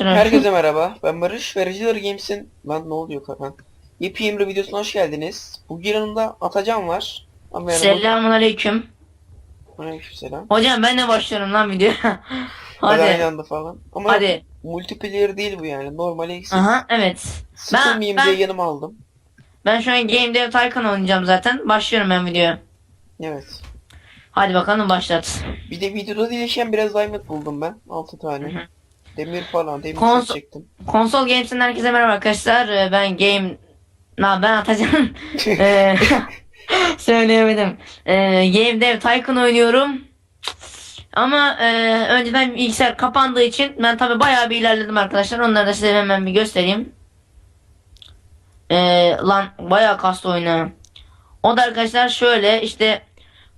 başlar. Herkese merhaba. Ben Barış ve Regular Games'in... Lan ne oluyor Kakan? Yepyeni videosuna hoş geldiniz. Bugün yanımda Atacan var. Ama yanımda... Selamun aleyküm. Aleykümselam. Hocam ben de başlıyorum lan video. Hadi. Aynı Hadi. anda falan. Ama Hadi. multiplayer değil bu yani. Normal eksik. Aha evet. Sıkılmayayım Ben- diye ben- yanıma aldım. Ben şu an Game Dev Tycoon oynayacağım zaten. Başlıyorum ben videoya. Evet. Hadi bakalım başlat. Bir de videoda değişen biraz diamond buldum ben. 6 tane. Hı hı. Demir falan. Demir Kons- set çektim. Konsol Games'in herkese merhaba arkadaşlar. Ee, Ben Game... Na ben atacağım. Ee, Söyleyemedim. Ee, Game Dev Tycoon oynuyorum. Ama e, önceden bilgisayar kapandığı için ben tabi bayağı bir ilerledim arkadaşlar. Onları da size hemen bir göstereyim. Ee, lan bayağı kastı oyunu. O da arkadaşlar şöyle işte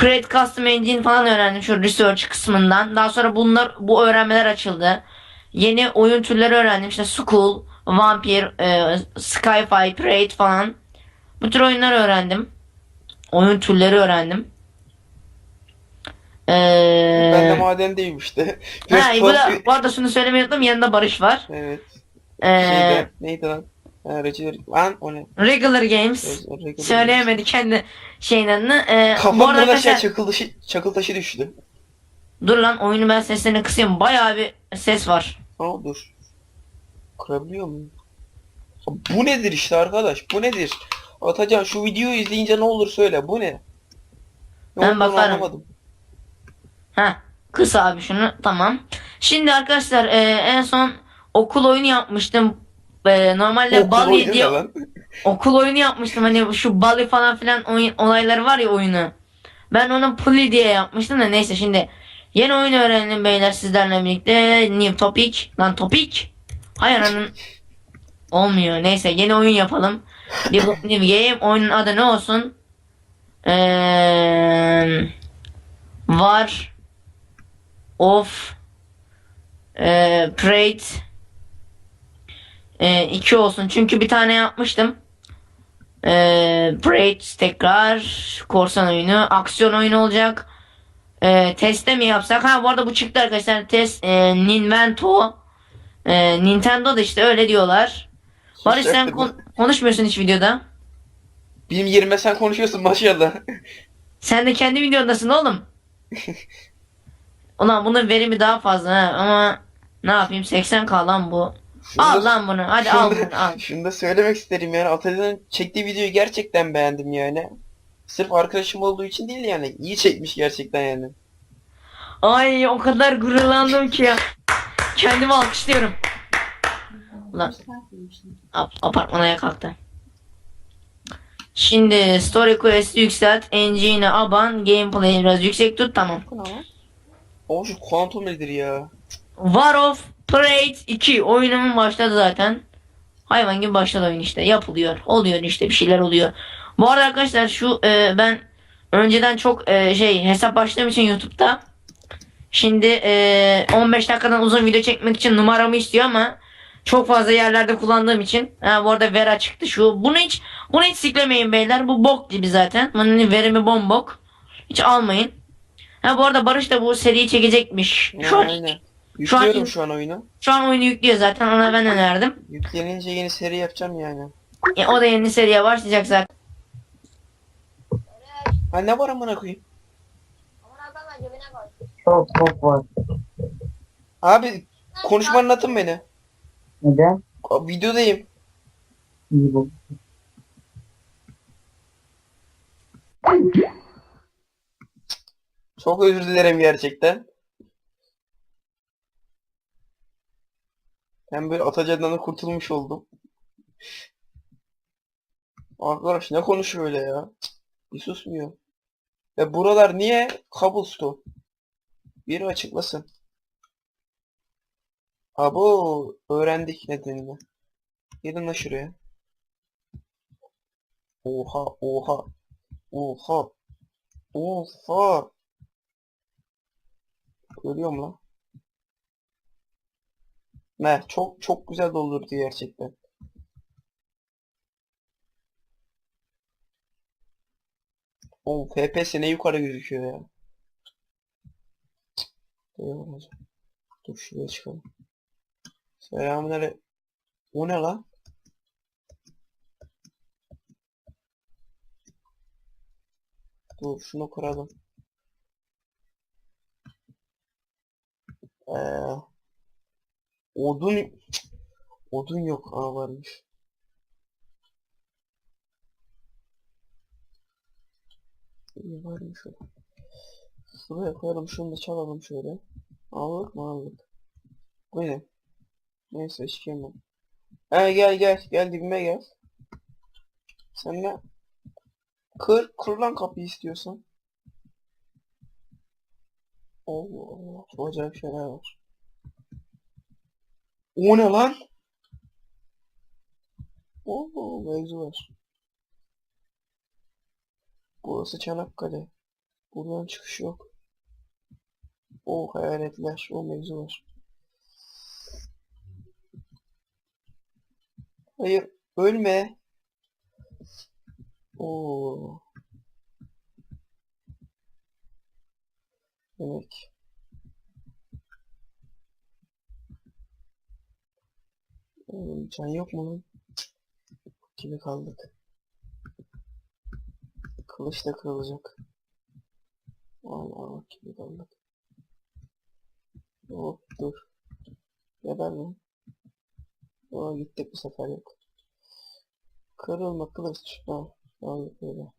Create Custom Engine falan öğrendim şu research kısmından. Daha sonra bunlar bu öğrenmeler açıldı. Yeni oyun türleri öğrendim. İşte School, Vampire, e, Skyfi, Parade falan. Bu tür oyunlar öğrendim. Oyun türleri öğrendim. Ee, Ben de madendeyim işte. ha, bu, da, bu arada şunu söylemeyi unuttum. Yanında Barış var. Evet. Ee, Şeyde, neydi lan? Regular... Lan o ne? Regular Games. Regular- Söyleyemedi kendi şeyin adını. Ee, bu Kafamdan arada aşağı arkadaşlar çakıl taşı, çakıl taşı düştü. dur lan oyunu ben seslerini kısayım. Bayağı bir ses var. Aa dur. Kırabiliyor muyum? Ha, Bu nedir işte arkadaş? Bu nedir? Atacan şu videoyu izleyince ne olur söyle. Bu ne? Ne Ben bakarım. anlamadım. Ha, kıs abi şunu. Tamam. Şimdi arkadaşlar e, en son okul oyunu yapmıştım. E, normalde Okul Bali oyunu diye okul oyunu yapmıştım. Hani şu Bali falan filan oyun, olayları var ya oyunu. Ben onu Puli diye yapmıştım da neyse şimdi yeni oyun öğrendim beyler sizlerle birlikte. New topic. Lan topic. Hayır onun olmuyor. Neyse yeni oyun yapalım. New, new game. Oyunun adı ne olsun? Eee var of e, Parade e, iki olsun çünkü bir tane yapmıştım e, Parade tekrar korsan oyunu aksiyon oyunu olacak e, teste mi yapsak ha bu arada bu çıktı arkadaşlar test e, Ninvento e, Nintendo da işte öyle diyorlar Barış sen kon- konuşmuyorsun hiç videoda Benim yerime sen konuşuyorsun maşallah. Sen de kendi videondasın oğlum. Ulan bunun verimi daha fazla ha ama ne yapayım 80k lan bu. Şunu Al da- lan bunu hadi şunu al da- bunu al. Şunu da söylemek isterim yani. Atacan'ın çektiği videoyu gerçekten beğendim yani. Sırf arkadaşım olduğu için değil yani. İyi çekmiş gerçekten yani. Ay o kadar gururlandım ki ya. Kendimi alkışlıyorum. Ulan ap- apartmana kalktı. Şimdi story quest yükselt, engine'e aban, gameplay biraz yüksek tut tamam. Oğlum şu kuantum nedir ya? War of Parade 2 oyunumun başladı zaten. Hayvan gibi başladı oyun işte. Yapılıyor. Oluyor işte bir şeyler oluyor. Bu arada arkadaşlar şu e, ben önceden çok e, şey hesap açtığım için YouTube'da şimdi e, 15 dakikadan uzun video çekmek için numaramı istiyor ama çok fazla yerlerde kullandığım için ha, bu arada Vera çıktı şu. Bunu hiç bunu hiç siklemeyin beyler. Bu bok gibi zaten. Bunun verimi bombok. Hiç almayın. Ha bu arada Barış da bu seriyi çekecekmiş. Şu an Aynen. şu an- Yüklüyorum şu an oyunu. şu an oyunu yüklüyor zaten ona ben önerdim. Yüklenince yeni seri yapacağım yani. E, o da yeni seriye başlayacak zaten. Ha ne var amına koyayım? Çok çok var. Abi konuşma anlatın beni. Neden? Videodayım. İyi bu. Çok özür dilerim gerçekten. Ben böyle Atacan'dan kurtulmuş oldum. Arkadaş ne konuşuyor öyle ya? Bir susmuyor. Ve buralar niye cobblestone? Biri açıklasın. Abo öğrendik nedenini. Gidin la şuraya. Oha oha. Oha. Oha. Görüyor musun lan? Ne? Çok çok güzel doldurdu gerçekten. O FPS ne yukarı gözüküyor ya. Eyvallah. Dur şuraya çıkalım. Selamünaleyküm. O ne lan? Dur şunu kuralım. Ee, odun odun yok. Aa varmış. İyi varmış o. Şuraya koyalım şunu da çalalım şöyle. Aldık mı aldık. Bu ne? Neyse işkembe. He gel gel gel dibime gel. Sen ne? Kır, kır lan kapıyı istiyorsan. Allah Allah, çok acayip şeyler var. O ne lan? Oo, mevzu var. Burası Çanakkale. Buradan çıkış yok. O hayaletler, o mevzu var. Hayır, ölme. Oo. Demek. Can yok mu lan? Gibi kaldık. Kılıç da kırılacak. Allah Allah gibi kaldık. Hop dur. Geber lan. Aa gittik bu sefer yok. Kırılma kılıç. Ha, tamam böyle.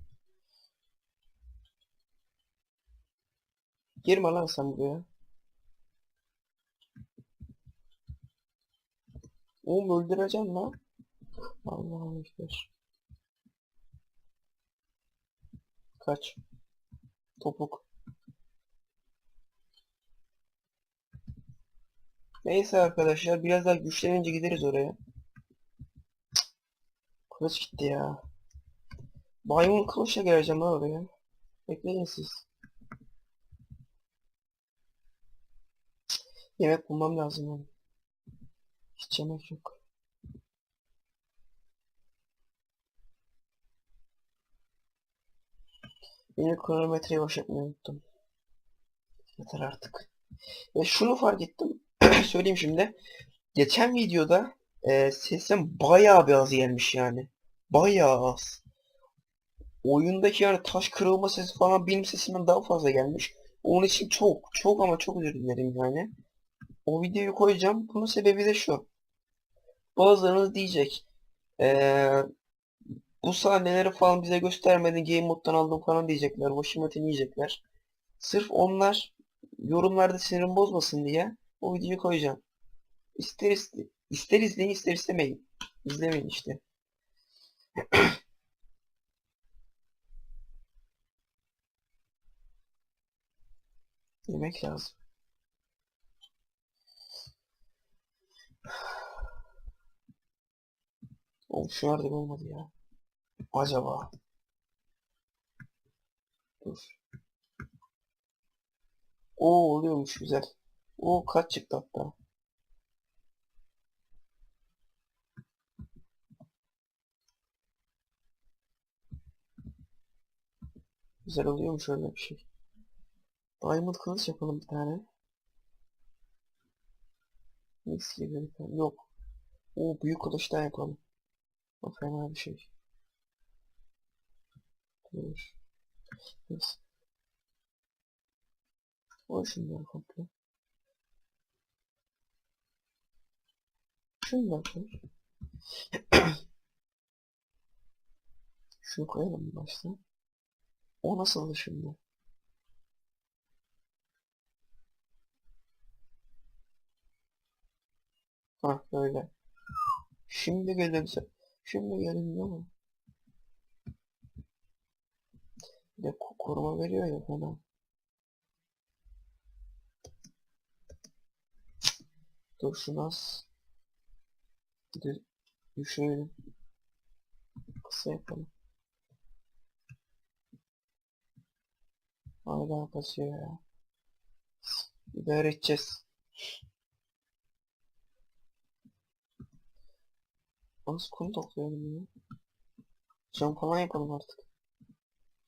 Girme lan sen buraya. Oğlum öldüreceğim lan. Allah'ım ekber. Kaç. Topuk. Neyse arkadaşlar biraz daha güçlenince gideriz oraya. Kılıç gitti ya. Maymun kılıçla geleceğim ha oraya. Bekleyin siz. Yemek bulmam lazım. Hiç yemek yok. Yine kronometreyi başlatmayı unuttum. Yeter artık. Ve şunu fark ettim. Söyleyeyim şimdi. Geçen videoda e, sesim bayağı bir az gelmiş yani. Bayağı az. Oyundaki yani taş kırılma sesi falan benim sesimden daha fazla gelmiş. Onun için çok çok ama çok özür dilerim yani. O videoyu koyacağım. Bunun sebebi de şu. Bazılarınız diyecek. Eee bu sahneleri falan bize göstermedin Game Mode'dan aldım falan diyecekler. Washington'ı yiyecekler. Sırf onlar yorumlarda sinirim bozmasın diye o videoyu koyacağım. İster, iste, ister izleyin ister istemeyin. İzlemeyin işte. Yemek lazım. Oğlum şu nerede olmadı ya. Acaba. Dur. Oo oluyormuş güzel. O kaç çıktı hatta. Güzel oluyormuş öyle bir şey. Diamond kılıç yapalım bir tane. Mix gibi bir tane. Yok. O büyük kılıçtan yapalım. O fena bir şey. Dur. Neyse. O şunları komple. Şunu da koy. Şunu koyalım başta. O nasıldı şimdi? Ha böyle. Şimdi gelirse. Şimdi gelin ama. Bir de ko- koruma veriyor ya fena. Dur şunu az. Dü düşürelim. Kısa yapalım. Hala kasıyor ya. İdare edeceğiz. Nasıl kum toplayalım ya? Cam falan yapalım artık.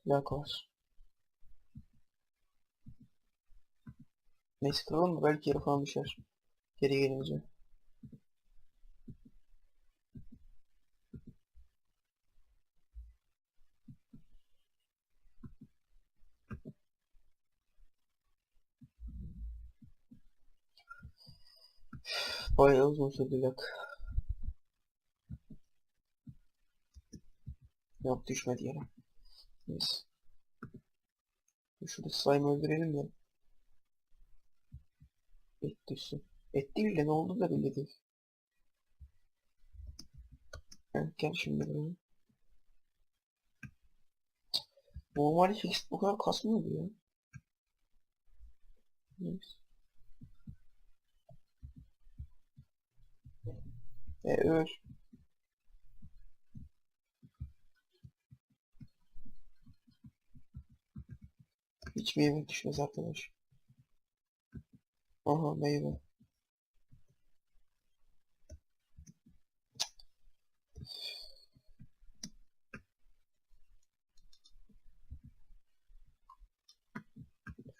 Yaklaş. Neyse kıralım mı? Belki yere falan düşer. Geri gelince. Bayağı uzun sürdü lak. Yok düşmedi yere. Neyse. Şurada slime öldürelim de. Et düşsün. Et değil de ne oldu da belli değil. Evet, gel şimdi buraya. Normal fixed bu kadar kasmıyordu ya. Neyse. E öl. Hiç meyve düşmez arkadaş. Aha meyve.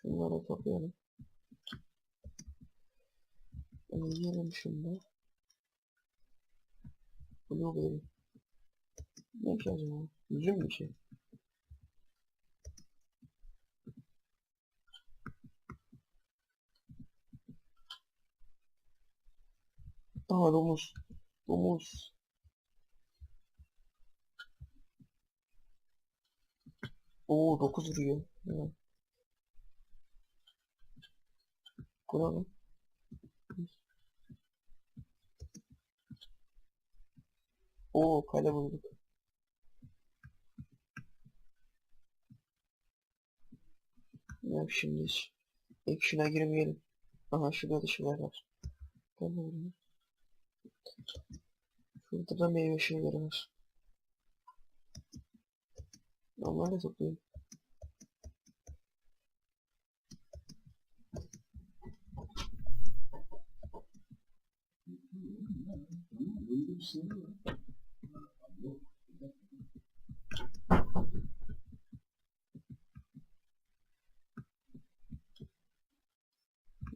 Şunları toplayalım. Bunu yiyelim şimdi. Blueberry. Ne ki acaba? Üzüm bir şey. Aa domuz. Domuz. Oo 9 vuruyor. Evet. Bu ne lan? Oo kale bulduk. Ya şimdi hiç action'a girmeyelim. Aha şurada da şeyler var. Buraya. Şurada da meyve şeyleri var. Onları da toplayayım.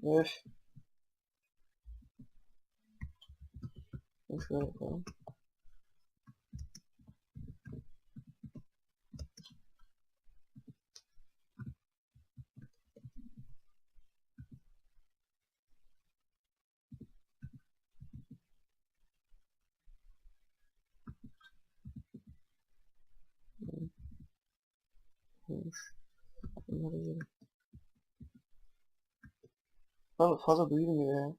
Öf. Şöyle bakalım. Olmuş. Bunları yiyelim. Fazla duyulmuyor ya.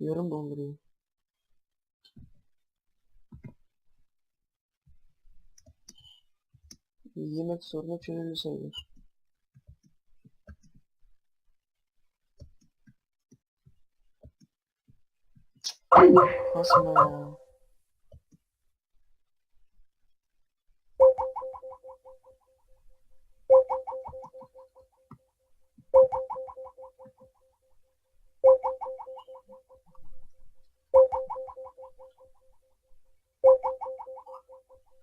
Yarım donduruyor. Yemek sorunu çözüldü sayılır. Kasma ya.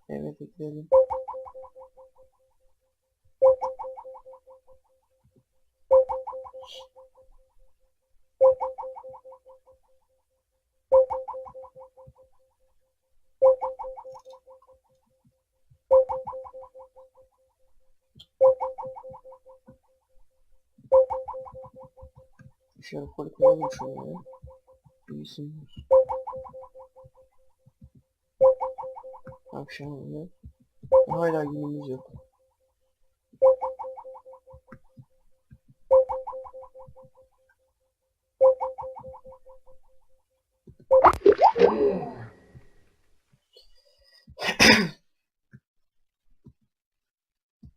Evet ekleyelim. Şöyle koy koyalım şuraya. Büyüsünler. Akşam oluyor. Hala günümüz yok.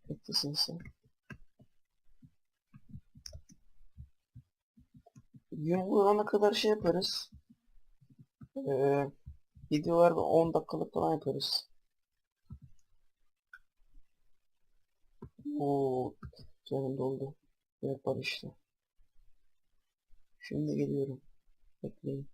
Beklesin sen. Gün olana kadar şey yaparız. Ee, videolar 10 dakikalık falan yaparız. Oo, canım doldu. Evet barıştı. Şimdi geliyorum. Bekleyin.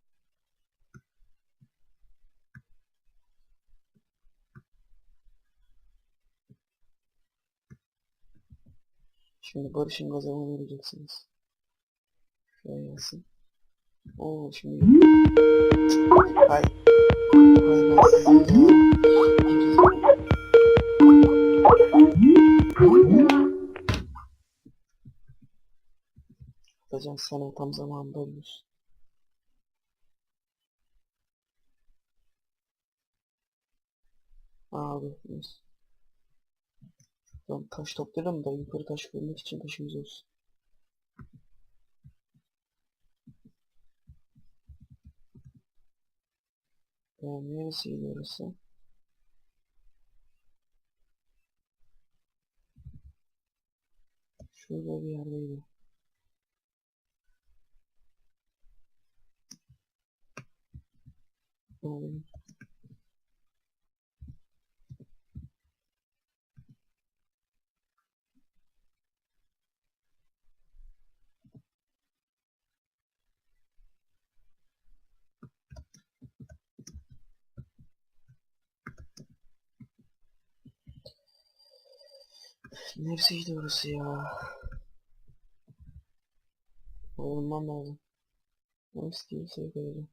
Şimdi barışın gazabını vereceksiniz. Şöyle yazın. Oo şimdi... Hay. Hay ben sizi... Atacağım sana tam zamanında olur. Ağlıyoruz. Tamam taş toplayalım da yukarı taş koymak için taşımız olsun. Tamam neresiydi orası? Şurada bir yerdeydi. Tamam. Neresiydi orası ya? Oynamam lazım. Neresi değil sevk edeceğim.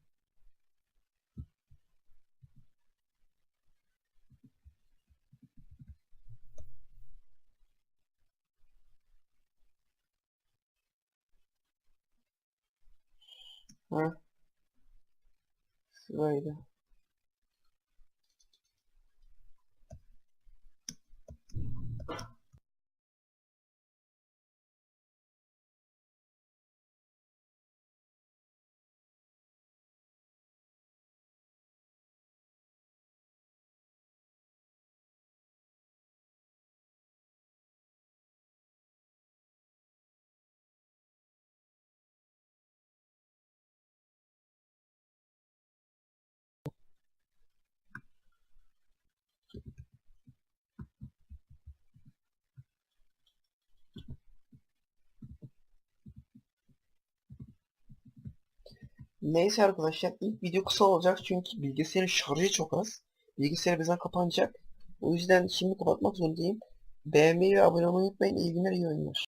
Ha? Şuraydı. Neyse arkadaşlar ilk video kısa olacak çünkü bilgisayarın şarjı çok az. Bilgisayar bizden kapanacak. O yüzden şimdi kapatmak zorundayım. Beğenmeyi ve abone olmayı unutmayın. İyi günler, iyi oyunlar.